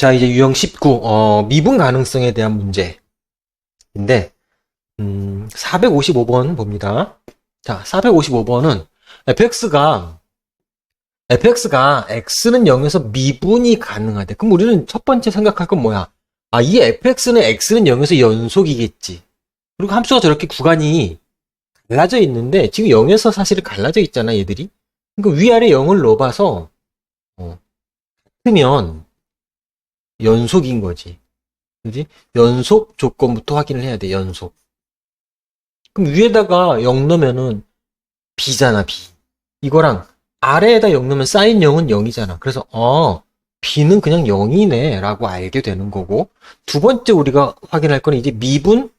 자, 이제 유형 19, 어, 미분 가능성에 대한 문제인데, 음, 455번 봅니다. 자, 455번은 fx가, fx가 x는 0에서 미분이 가능하대. 그럼 우리는 첫 번째 생각할 건 뭐야? 아, 이 fx는 x는 0에서 연속이겠지. 그리고 함수가 저렇게 구간이 갈라져 있는데, 지금 0에서 사실 갈라져 있잖아, 얘들이. 그러니까 위아래 0을 넣어봐서, 어, 같으면, 연속인 거지. 그지? 연속 조건부터 확인을 해야 돼, 연속. 그럼 위에다가 0 넣으면은 B잖아, B. 이거랑 아래에다 0 넣으면 사인 0은 0이잖아. 그래서, 어, B는 그냥 0이네, 라고 알게 되는 거고. 두 번째 우리가 확인할 거는 이제 미분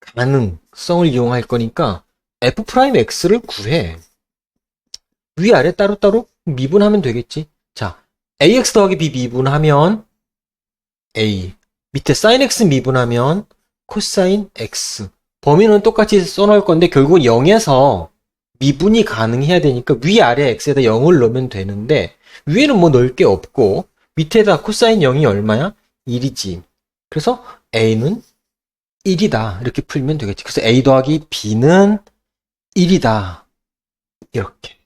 가능성을 이용할 거니까 F'X를 구해. 위아래 따로따로 미분하면 되겠지. 자, ax 더하기 b 미분하면 a 밑에 sin x 미분하면 코사인 x 범위는 똑같이 써놓을 건데 결국은 0에서 미분이 가능해야 되니까 위아래 x에다 0을 넣으면 되는데 위에는 뭐 넣을 게 없고 밑에다 코사인 0이 얼마야? 1이지 그래서 a는 1이다 이렇게 풀면 되겠지 그래서 a 더하기 b는 1이다 이렇게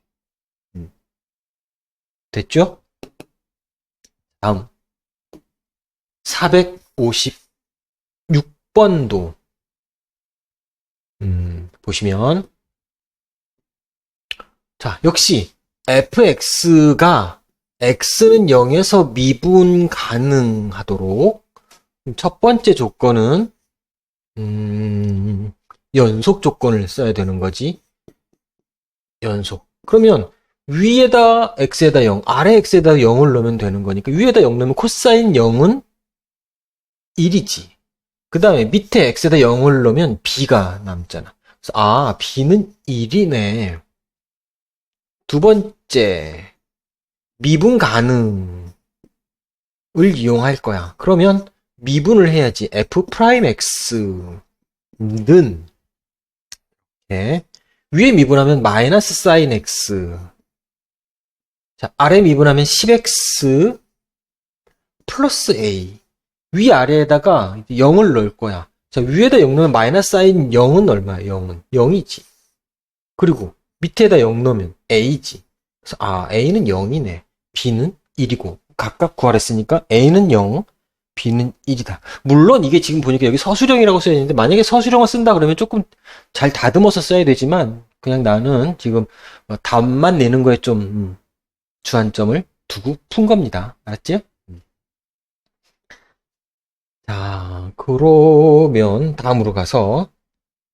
음. 됐죠? 다음. 456번도. 음, 보시면. 자 역시 fx가 x는 0에서 미분 가능하도록. 첫 번째 조건은 음, 연속 조건을 써야 되는 거지. 연속. 그러면 위에다 x에다 0, 아래 x에다 0을 넣으면 되는 거니까 위에다 0 넣으면 코사인 0은 1이지. 그 다음에 밑에 x에다 0을 넣으면 b가 남잖아. 그래서 아, b는 1이네. 두 번째, 미분 가능을 이용할 거야. 그러면 미분을 해야지. f'x는 이렇게 위에 미분하면 마이너스 사인 x 자, 아래 미분하면 10x 플러스 a. 위 아래에다가 0을 넣을 거야. 자, 위에다 0 넣으면 마이너스 사인 0은 얼마야? 0은 0이지. 그리고 밑에다 0 넣으면 a지. 그래서 아, a는 0이네. b는 1이고 각각 구하랬으니까 a는 0, b는 1이다. 물론 이게 지금 보니까 여기 서술형이라고 써야 되는데 만약에 서술형을 쓴다 그러면 조금 잘 다듬어서 써야 되지만 그냥 나는 지금 뭐 답만 내는 거에 좀 음, 주안점을 두고 푼 겁니다. 알았지? 자, 그러면 다음으로 가서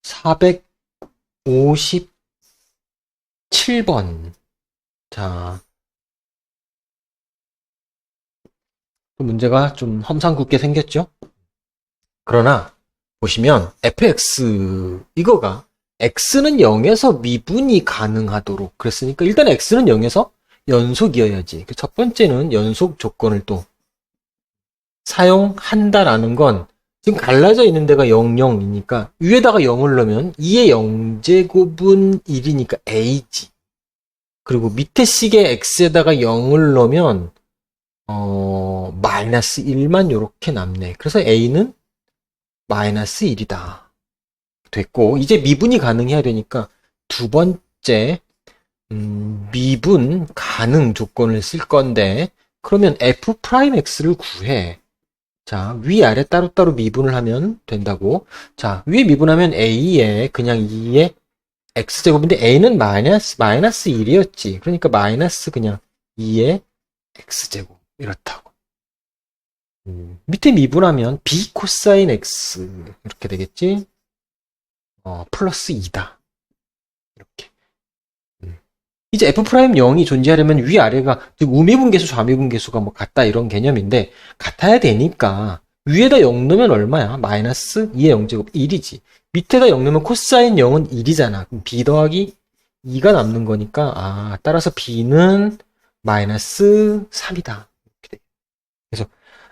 457번. 자, 문제가 좀 험상궂게 생겼죠? 그러나 보시면 fx 이거가 x는 0에서 미분이 가능하도록 그랬으니까 일단 x는 0에서 연속이어야지. 그 첫 번째는 연속 조건을 또 사용한다라는 건 지금 갈라져 있는 데가 0, 0이니까 위에다가 0을 넣으면 2의 0제곱은 1이니까 a지. 그리고 밑에 식의 x에다가 0을 넣으면 어, 마이너스 1만 이렇게 남네. 그래서 a는 마이너스 1이다. 됐고 이제 미분이 가능해야 되니까 두 번째 음, 미분 가능 조건을 쓸 건데 그러면 f'x를 구해. 자, 위 아래 따로따로 미분을 하면 된다고. 자, 위에 미분하면 a에 그냥 2의 x제곱인데 a는 마이너스 마이너스 1이었지. 그러니까 마이너스 그냥 2의 x제곱 이렇다고. 음, 밑에 미분하면 b 코사인 x 이렇게 되겠지. 어, 플러스 2다. 이렇게. 이제 f'0이 존재하려면 위아래가 즉 우미분계수 좌미분계수가 뭐 같다 이런 개념인데 같아야 되니까 위에다 0 넣으면 얼마야? 마이너스 2의 0제곱 1이지. 밑에다 0 넣으면 코사인 0은 1이잖아. 그럼 b 더하기 2가 남는 거니까 아 따라서 b는 마이너스 3이다. 그래서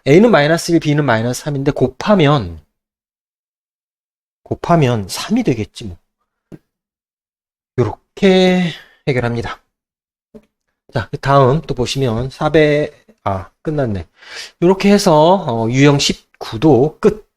a는 마이너스 1, b는 마이너스 3인데 곱하면 곱하면 3이 되겠지 뭐. 요렇게 해결합니다. 자, 다음 또 보시면 400, 아, 끝났네. 이렇게 해서 어, 유형 19도 끝.